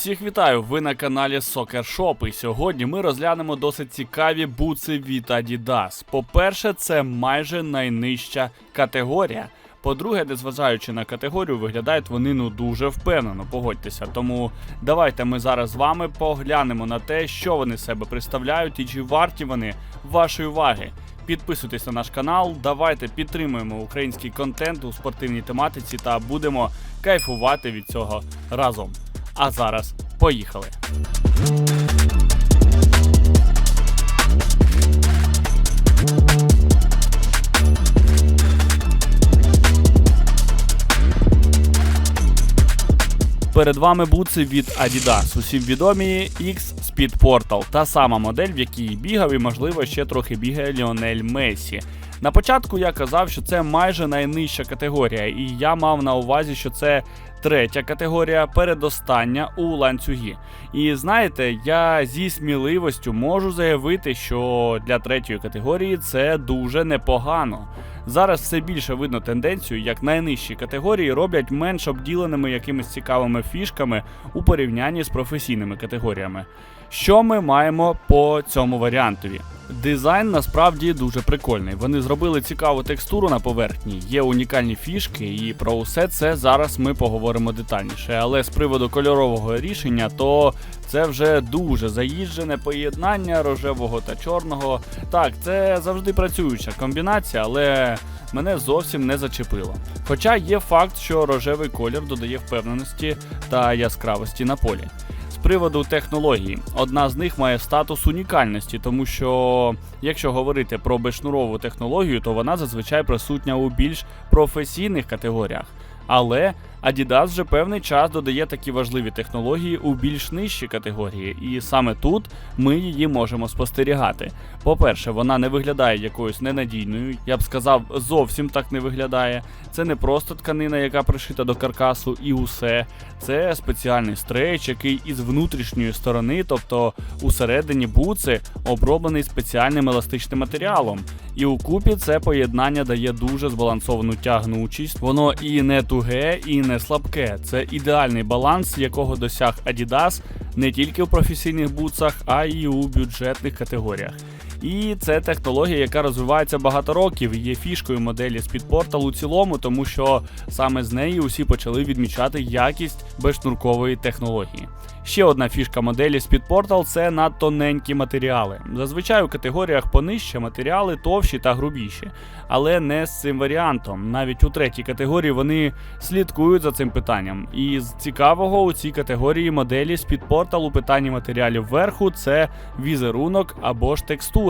Всіх вітаю! Ви на каналі Soccer Shop і сьогодні ми розглянемо досить цікаві буци від Adidas. По-перше, це майже найнижча категорія. По-друге, незважаючи на категорію, виглядають вони ну дуже впевнено, погодьтеся. Тому давайте ми зараз з вами поглянемо на те, що вони себе представляють і чи варті вони вашої уваги. Підписуйтесь на наш канал, давайте підтримуємо український контент у спортивній тематиці та будемо кайфувати від цього разом. А зараз поїхали. Перед вами бутси від Adidas. Усім відомі X Speed Portal, та сама модель, в якій бігав і, можливо, ще трохи бігає Ліонель Месі. На початку я казав, що це майже найнижча категорія, і я мав на увазі, що це третя категорія, передостання у ланцюгі. І знаєте, я зі сміливостю можу заявити, що для третьої категорії це дуже непогано. Зараз все більше видно тенденцію, як найнижчі категорії роблять менш обділеними якимись цікавими фішками у порівнянні з професійними категоріями. Що ми маємо по цьому варіантові? Дизайн насправді дуже прикольний. Вони зробили цікаву текстуру на поверхні, є унікальні фішки, і про усе це зараз ми поговоримо детальніше. Але з приводу кольорового рішення, то це вже дуже заїжджене поєднання рожевого та чорного. Так, це завжди працююча комбінація, але мене зовсім не зачепило. Хоча є факт, що рожевий колір додає впевненості та яскравості на полі. Приводу технології, одна з них має статус унікальності, тому що якщо говорити про безшнурову технологію, то вона зазвичай присутня у більш професійних категоріях. Але Adidas вже певний час додає такі важливі технології у більш нижчі категорії, і саме тут ми її можемо спостерігати. По-перше, вона не виглядає якоюсь ненадійною, я б сказав, зовсім так не виглядає. Це не просто тканина, яка пришита до каркасу, і усе. Це спеціальний стрейч, який із внутрішньої сторони, тобто усередині буци, оброблений спеціальним еластичним матеріалом. І у купі це поєднання дає дуже збалансовану тягнучість. Воно і не туге, і не слабке. Це ідеальний баланс, якого досяг Adidas не тільки в професійних бутсах, а й у бюджетних категоріях. І це технологія, яка розвивається багато років, є фішкою моделі Portal у цілому, тому що саме з неї усі почали відмічати якість безшнуркової технології. Ще одна фішка моделі Portal – це надтоненькі матеріали. Зазвичай у категоріях понижче матеріали товщі та грубіші, але не з цим варіантом. Навіть у третій категорії вони слідкують за цим питанням. І з цікавого у цій категорії моделі Speed Portal у питанні матеріалів верху це візерунок або ж текстура.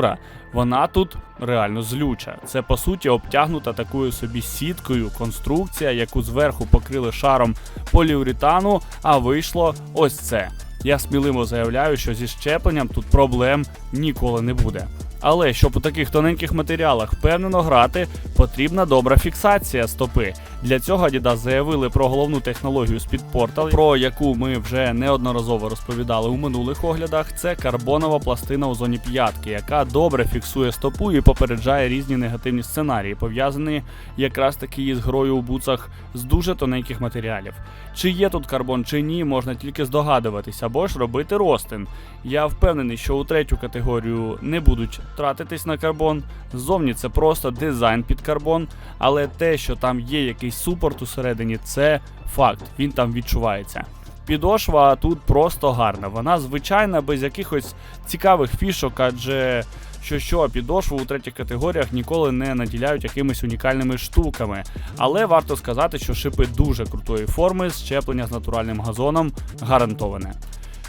Вона тут реально злюча. Це по суті обтягнута такою собі сіткою конструкція, яку зверху покрили шаром поліуретану, а вийшло ось це. Я сміливо заявляю, що зі щепленням тут проблем ніколи не буде. Але щоб у таких тоненьких матеріалах впевнено грати, потрібна добра фіксація стопи. Для цього Adidas заявили про головну технологію Speed Portal, про яку ми вже неодноразово розповідали у минулих оглядах. Це карбонова пластина у зоні п'ятки, яка добре фіксує стопу і попереджає різні негативні сценарії, пов'язані якраз таки із грою у буцах з дуже тоненьких матеріалів. Чи є тут карбон чи ні, можна тільки здогадуватись або ж робити ростин. Я впевнений, що у третю категорію не будуть тратитись на карбон. Ззовні це просто дизайн під карбон, але те, що там є якийсь супорт усередині, це факт, він там відчувається. Підошва тут просто гарна. Вона звичайна, без якихось цікавих фішок, адже що що підошву у третіх категоріях ніколи не наділяють якимись унікальними штуками. Але варто сказати, що шипи дуже крутої форми, щеплення з натуральним газоном гарантоване.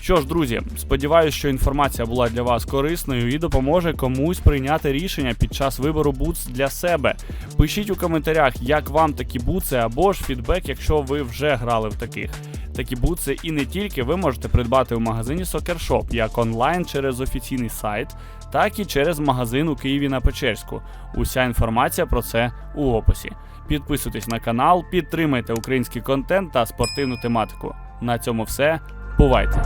Що ж, друзі, сподіваюся, що інформація була для вас корисною і допоможе комусь прийняти рішення під час вибору бутс для себе. Пишіть у коментарях, як вам такі бутси, або ж фідбек, якщо ви вже грали в таких. Такі бутси і не тільки ви можете придбати в магазині Shop, як онлайн через офіційний сайт, так і через магазин у Києві на Печерську. Уся інформація про це у описі. Підписуйтесь на канал, підтримайте український контент та спортивну тематику. На цьому все. Бувайте!